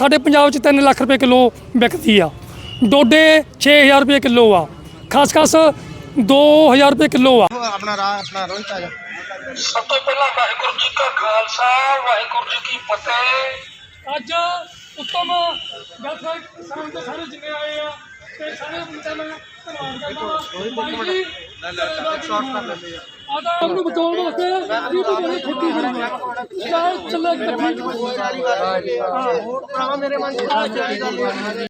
ਸਾਡੇ ਪੰਜਾਬ 'ਚ 3 ਲੱਖ ਰੁਪਏ ਕਿਲੋ ਵਿਕਦੀ ਆ ਡੋਡੇ 6000 ਰੁਪਏ ਕਿਲੋ ਆ ਖਸਖਸ 2000 ਰੁਪਏ ਕਿਲੋ ਆ ਆਪਣਾ ਰਾਹ ਆਪਣਾ ਰੋਹਿਤ ਆ ਜਾ ਸਭ ਤੋਂ ਪਹਿਲਾਂ ਵਾਹਿਗੁਰੂ ਜੀ ਕਾ ਖਾਲਸਾ ਵਾਹਿਗੁਰੂ ਜੀ ਕੀ ਫਤਿਹ ਅੱਜ ਉੱਤਮ ਕਿਸਾਨ ਦੇ ਸਾਰੇ ਜਿੰਨੇ ਆਏ ਆ ਤੇ ਸਾਰੇ ਬੰਦਿਆਂ ਦਾ ਧੰਨਵਾਦ ਕਰਦਾ ਹਾਂ ਭਾਈ ਜੀ ਸ਼ਾਰਟ ਕਰ ਲੈਂਦੇ ਆ ਉਹਨੂੰ ਬਚਾਉਣ ਵਾਸਤੇ ਕੀ ਬੋਲੇ ਖੇਤੀ ਕਰੀ ਸ਼ਾਇਦ ਚੱਲੇ ਇਕੱਠੀ ਭਰਾਵਾ ਮੇਰੇ ਮਨ ਚ ਆ ਜਾਈ ਗੱਲ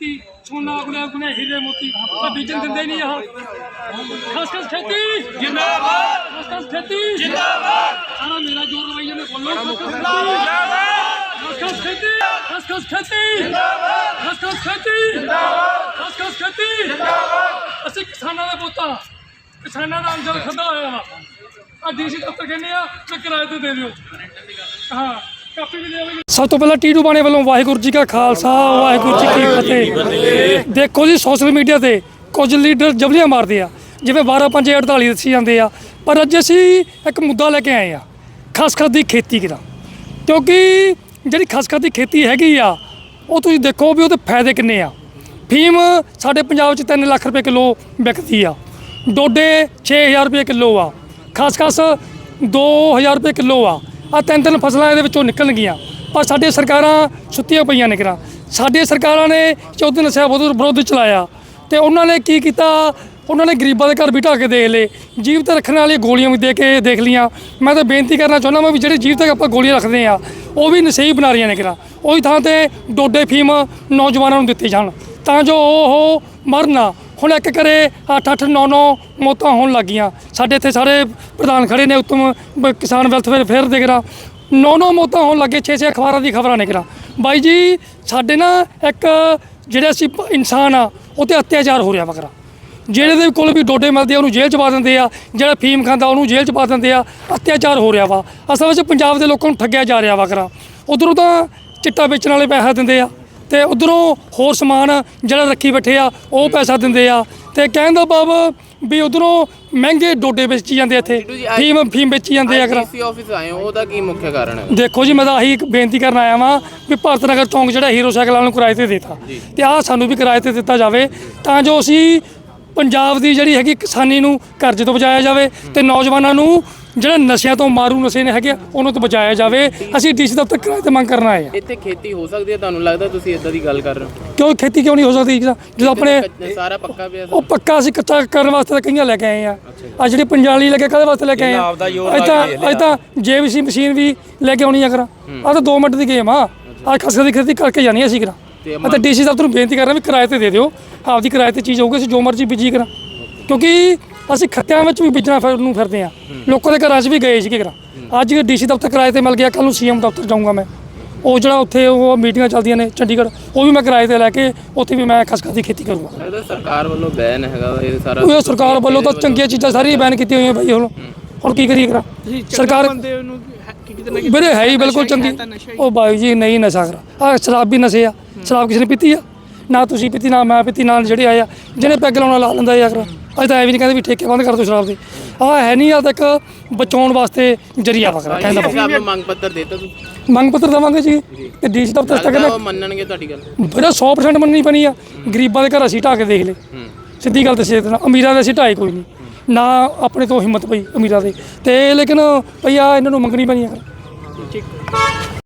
ਧਰਤੀ ਸੋਨਾ ਗੁਨਾ ਗੁਨਾ ਹੀਰੇ ਮੋਤੀ ਆ ਬੀਜਣ ਦਿੰਦੇ ਨਹੀਂ ਆ ਖਸ ਖਸ ਖੇਤੀ ਜਿੰਦਾਬਾਦ। ਖਸ ਖਸ ਖੇਤੀ। ਜਿੰਦਾਬਾਦ। ਸਾਰਾ ਮੇਰਾ ਜੋਰ ਲਵਾਈ ਜਾਂਦੇ ਬੋਲੋ। ਖਸ ਖਸ ਖੇਤੀ। ਖਸ ਖਸ ਖੇਤੀ ਜਿੰਦਾਬਾਦ। ਖਸ ਖਸ ਖੇਤੀ। ਜਿੰਦਾਬਾਦ। ਖਸ ਖਸ ਖੇਤੀ। ਜਿੰਦਾਬਾਦ। ਅਸੀਂ ਕਿਸਾਨਾਂ ਦਾ ਪੁੱਤਾਂ। ਕਿਸਾਨਾਂ ਦਾ ਅੰਜਲ ਖੱਦਾ ਹੋਇਆ ਵਾ। ਆ ਡੀਸੀ ਦਫ਼ਤਰ ਕਹਿੰਦੇ ਆ ਕਿ ਕਿਰਾਏ ਤੇ ਦੇ ਦਿਓ। ਹਾਂ। ਸਭ ਤੋਂ ਪਹਿਲਾਂ ਟੀਟੂ ਬਾਣੇ ਵੱਲੋਂ ਵਾਹਿਗੁਰੂ ਜੀ ਕਾ ਖਾਲਸਾ, ਵਾਹਿਗੁਰੂ ਜੀ ਕੀ ਫਤਿਹ। ਦੇਖੋ ਜੀ ਸੋਸ਼ਲ ਮੀਡੀਆ ਤੇ ਕੁਝ ਲੀਡਰ ਜਬਲੀਆਂ ਮਾਰਦੇ ਆ, ਜਿਵੇਂ 12 5 48 ਦੱਸੀ ਜਾਂਦੇ ਆ, ਪਰ ਅੱਜ ਅਸੀਂ ਇੱਕ ਮੁੱਦਾ ਲੈ ਕੇ ਆਏ ਆ, ਖਸਖਸ ਦੀ ਖੇਤੀ ਕਿਦਾ ਕਿਉਂਕਿ ਜਿਹੜੀ ਖਸਖਸ ਦੀ ਖੇਤੀ ਹੈਗੀ ਆ, ਉਹ ਤੁਸੀਂ ਦੇਖੋ ਵੀ ਉਹਦੇ ਫਾਇਦੇ ਕਿੰਨੇ ਆ। ਫੀਮ ਸਾਡੇ ਪੰਜਾਬ 'ਚ 3 ਲੱਖ ਰੁਪਏ ਕਿਲੋ ਵਿਕਦੀ ਆ, ਡੋਡੇ 6000 ਰੁਪਏ ਕਿਲੋ ਆ, ਖਸਖਸ 2000 ਰੁਪਏ ਕਿਲੋ ਆ ਆ ਤਿੰਨ ਤਿੰਨ ਫਸਲਾਂ ਇਹਦੇ ਵਿੱਚੋਂ ਨਿਕਲਣਗੀਆਂ ਪਰ ਸਾਡੇ ਸਰਕਾਰਾਂ ਸੁੱਤੀਆਂ ਪਈਆਂ ਨੇ ਕਿਰਾ। ਸਾਡੇ ਸਰਕਾਰਾਂ ਨੇ ਚੌਧਰੀ ਨਸ਼ਾ ਵਿਰੋਧ ਵਿਰੋਧ ਚਲਾਇਆ। ਤੇ ਉਹਨਾਂ ਨੇ ਕੀ ਕੀਤਾ? ਉਹਨਾਂ ਨੇ ਗਰੀਬਾਂ ਦੇ ਘਰ ਬਿਠਾ ਕੇ ਦੇਖ ਲਏ। ਜੀਵਤ ਰੱਖਣ ਵਾਲੀਆਂ ਗੋਲੀਆਂ ਵੀ ਦੇ ਕੇ ਦੇਖ ਲੀਆਂ ਮੈਂ ਤਾਂ ਬੇਨਤੀ ਕਰਨਾ ਚਾਹੁੰਦਾ ਮੈਂ ਵੀ ਜਿਹੜੇ ਜੀਵ ਤੱਕ ਆਪਾਂ ਗੋਲੀਆਂ ਰੱਖਦੇ ਆ ਉਹ ਵੀ ਨਸ਼ਈ ਬਣਾ ਰਹੀਆਂ ਨੇ ਕਿਰਾ। ਉਹੀ ਥਾਂ ਤੇ ਡੋਡੇ ਫੀਮ ਨੌਜਵਾਨਾਂ ਨੂੰ ਦਿੱਤੀ ਜਾਣ। ਤਾਂ ਜੋ ਉਹ ਮਰਨਾ ਹੁਣ ਇੱਕ ਕਰੇ 8 8 9 9 ਮੌਤਾਂ ਹੋਣ ਲੱਗੀਆਂ। ਸਾਡੇ ਇੱਥੇ ਸਾਰੇ ਪ੍ਰਧਾਨ ਖੜੇ ਨੇ, ਉੱਤਮ ਬ- ਕਿਸਾਨ ਵੈਲਫੇਅਰ ਫੇਅਰ ਦੇ ਕਰਾ 9 9 ਮੌਤਾਂ ਹੋਣ ਲੱਗੇ 6 6 ਅਖਬਾਰਾਂ ਦੀ ਖਬਰਾਂ ਨੇ ਬਾਈ ਜੀ, ਸਾਡੇ ਨਾ ਇੱਕ ਜਿਹੜੇ ਅਸੀਂ ਪ- ਇਨਸਾਨ ਆ, ਉਹ ਤੇ ਅਤਿਆਚਾਰ ਹੋ ਰਿਹਾ ਵਗਰਾ ਜਿਹੜੇ ਦੇ ਕੋਲ ਵੀ ਡੋਡੇ ਮਿਲਦੇ ਆ, ਉਹਨੂੰ ਜੇਲ੍ਹ ਚ ਪਾ ਦਿੰਦੇ ਆ। ਜਿਹੜਾ ਫੀਮ ਖਾਂਦਾ, ਉਹਨੂੰ ਜੇਲ੍ਹ ਚ ਪਾ ਦਿੰਦੇ ਆ। ਅਤਿਆਚਾਰ ਹੋ ਰਿਹਾ ਵਾ। ਅਸਲ ਵਿੱਚ ਪੰਜਾਬ ਦੇ ਲੋਕਾਂ ਨੂੰ ਠੱਗਿਆ ਜਾ ਰਿਹਾ ਵਗਰਾ ਉਧਰੋਂ ਤਾਂ ਚਿੱਟਾ ਵੇਚਣ ਵਾਲੇ ਪੈਸਾ ਦਿੰਦੇ ਆ। ਤੇ ਉਧਰੋਂ ਹੋਰ ਸਮਾਨ ਜਿਹੜਾ ਰੱਖੀ ਬੈਠੇ ਆ ਉਹ ਪੈਸਾ ਦਿੰਦੇ ਆ। ਤੇ ਕਹਿਣ ਦਾ ਭਾਵ ਵੀ ਉਧਰੋਂ ਮਹਿੰਗੇ ਡੋਡੇ ਵੇਚੀ ਜਾਂਦੇ ਇੱਥੇ। ਫੀਮ ਫੀਮ ਵੇਚੀ ਜਾਂਦੇ ਆ ਅਗਰ। ਡੀਸੀ ਆਫਿਸ ਆਏ ਹੋ ਉਹਦਾ ਕੀ ਮੁੱਖ ਕਾਰਨ ਹੈ? ਦੇਖੋ ਜੀ ਮੈਂ ਤਾਂ ਆਹੀ ਇੱਕ ਬੇਨਤੀ ਕਰਨ ਆਇਆ ਵਾਂ ਵੀ ਭਾਰਤ ਨਗਰ ਚੌਂਕ ਜਿਹੜਾ ਹੀਰੋ ਸਾਈਕਲ ਵਾਲਿਆਂ ਨੂੰ ਕਿਰਾਏ ਤੇ ਦਿੱਤਾ। ਤੇ ਆਹ ਸਾਨੂੰ ਵੀ ਕਿਰਾਏ ਤੇ ਦਿੱਤਾ ਜਾਵੇ ਤਾਂ ਜੋ ਅਸੀਂ ਪੰਜਾਬ ਦੀ ਜਿਹੜੀ ਹੈਗੀ ਕਿਸਾਨੀ ਨੂੰ ਕਰਜ਼ੇ ਤੋਂ ਬਚਾਇਆ ਜਾਵੇ ਤੇ ਨੌਜਵਾਨਾਂ ਨੂੰ ਜਿਹੜੇ ਨਸ਼ਿਆਂ ਤੋਂ ਮਾਰੂ ਨਸ਼ੇ ਨੇ ਹੈਗੇ ਆ, ਉਹਨਾਂ ਤੋਂ ਬਚਾਇਆ ਜਾਵੇ। ਅਸੀਂ ਡੀਸੀ ਦਫ਼ਤਰ ਕਿਰਾਏ ਤੇ ਮੰਗ ਕਰਨ ਆਏ ਆ। ਇੱਥੇ ਖੇਤੀ ਹੋ ਸਕਦੀ ਹੈ? ਤੁਹਾਨੂੰ ਲੱਗਦਾ ਤੁਸੀਂ ਇਦਾਂ ਦੀ ਗੱਲ ਕਰ ਰਹੇ ਹੋ? ਕਿਉਂ ਖੇਤੀ ਕਿਉਂ ਨਹੀਂ ਹੋ ਸਕਦੀ? ਜਦੋਂ ਆਪਣੇ ਸਾਰਾ ਪੱਕਾ ਪਿਆ ਉਹ ਪੱਕਾ ਅਸੀਂ ਕੱਚਾ ਕਰਨ ਵਾਸਤੇ ਤਾਂ ਕਈਆਂ ਲੈ ਕੇ ਆਏ ਆ। ਆ ਜਿਹੜੀ ਪੰਜਾਲੀ ਲੈ ਕੇ ਕਾਹਦੇ ਵਾਸਤੇ ਲੈ ਕੇ ਆਏ ਆ? ਅੱਜ ਤਾਂ ਅੱਜ ਤਾਂ ਜੇਬੀਸੀ ਮਸ਼ੀਨ ਵੀ ਲੈ ਕੇ ਆਉਣੀ ਆ ਕਰਾਂ ਆ ਤਾਂ 2 ਮਿੰਟ ਦੀ ਗੇਮ ਆ। ਅੱਜ ਖਸਖਸ ਦੀ ਖੇਤੀ ਕਰਕੇ ਜਾਣੀ ਆ ਅਸੀਂ ਕਰਾਂ ਤੇ ਮੈਂ ਤਾਂ ਡੀਸੀ ਸਾਹਿਬ ਨੂੰ ਬੇਨਤੀ ਕਰ ਰਿਹਾ ਵੀ ਕਿਰਾਏ ਤੇ ਦੇ ਦਿਓ। ਆਪਦੀ ਕਿਰਾਏ ਤੇ ਚੀਜ਼ ਹੋਊਗੀ ਅਸੀਂ ਜੋ ਮਰਜ਼ੀ ਬੀਜੀ ਕਰਾਂ। ਕਿਉਂਕਿ ਅਸੀਂ ਖੱਤਿਆਂ ਵਿੱਚ ਵੀ ਬੀਜਣਾ ਫਿਰ ਨੂੰ ਫਿਰਦੇ ਆ ਲੋਕਾਂ ਦੇ ਘਰਾਂ 'ਚ ਵੀ ਗਏ ਸੀਗੇ ਕਰਾਂ ਅੱਜ ਡੀਸੀ ਦਫ਼ਤਰ ਕਿਰਾਏ ਤੇ ਮਿਲ ਗਿਆ ਕੱਲ ਨੂੰ ਸੀਐਮ ਦਫ਼ਤਰ ਜਾਊਂਗਾ ਮੈਂ। ਉਹ ਜਿਹੜਾ ਉੱਥੇ ਉਹ ਮੀਟਿੰਗਾਂ ਚੱਲਦੀਆਂ ਨੇ ਚੰਡੀਗੜ੍ਹ ਉਹ ਵੀ ਮੈਂ ਕਿਰਾਏ ਤੇ ਲੈ ਕੇ ਉੱਥੇ ਵੀ ਮੈਂ ਖਸਖਸ ਦੀ ਖੇਤੀ ਕਰੂੰਗਾ। ਸਰਕਾਰ ਵੱਲੋਂ ਬੈਨ ਹੈਗਾ ਇਹ ਸਾਰਾ ਉਹ ਸਰਕਾਰ ਵੱਲੋਂ ਤਾਂ ਚੰਗੀਆਂ ਚੀਜ਼ਾਂ ਸਾਰੀਆਂ ਬੈਨ ਕੀਤੀਆਂ ਹੋਈਆਂ ਭਾਈ ਹੁਣ ਹੁਣ ਕੀ ਕਰੀਏ ਕਰਾਂ ਸਰਕਾਰ ਵੀਰੇ ਹੈ ਹੀ ਬਿਲਕੁਲ ਚੰਗੀ। ਉਹ ਬਾਈ ਜੀ ਨਹੀਂ ਨਸ਼ਾ ਕਰਾ। ਆ ਸ਼ਰਾਬ ਵੀ ਨਸ਼ੇ ਆ। ਸ਼ਰਾਬ ਕਿਸੇ ਨੇ ਪੀਤੀ ਆ? ਨਾ ਤੁਸੀਂ ਪੀਤੀ ਨਾ ਮੈਂ ਪੀਤੀ ਨਾਲ ਜਿਹੜੇ ਆਏ ਆ। ਜਿਹਨੇ ਪੈਗ ਲਾਉਣਾ ਲਾ ਲੈਂਦਾ ਯਾਰ। ਅੱਜ ਤਾਂ ਐ ਵੀ ਨਹੀਂ ਕਹਿੰਦੇ ਵੀ ਠੇਕੇ ਬੰਦ ਕਰ ਦਿਓ ਸ਼ਰਾਬ ਦੇ। ਆ ਹੈ ਨਹੀਂ ਆ ਤਾਂ ਇੱਕ ਬਚਾਉਣ ਵਾਸਤੇ ਜਰੀਆ ਵਗਰਾ ਕਹਿੰਦਾ। ਸਾਹਿਬ ਨੂੰ ਮੰਗ ਪੱਤਰ ਦੇਤਾ ਤੁਸੀਂ। ਮੰਗ ਪੱਤਰ ਦੇਵਾਂਗੇ ਜੀ। ਤੇ ਡੀਸੀ ਦਫ਼ਤਰ ਤੱਕ ਉਹ ਮੰਨਣਗੇ ਤੁਹਾਡੀ ਗੱਲ। ਵੀਰੇ 100% ਮੰਨਣੀ ਪੈਣੀ ਆ। ਗਰੀਬਾਂ ਦੇ ਘਰ ਅਸੀਂ ਢਾਹ ਕੇ ਦੇਖ ਲਏ। ਸਿੱਧੀ ਗੱਲ ਦੱਸੇ ਤੇ ਅਮੀਰਾਂ ਦੇ ਅਸੀਂ ਢਾਏ ਕੋਈ ਨਹੀਂ। ਨਾ ਆਪਣੇ ਤੋਂ ਹਿੰਮਤ ਪਈ ਅਮੀਰਾਂ ਦੇ। ਤੇ ਲੇਕਿਨ ਭਈਆ, ਇਹਨਾਂ ਨੂੰ ਮੰਗਣੀ ਪੈਣੀ ਆ।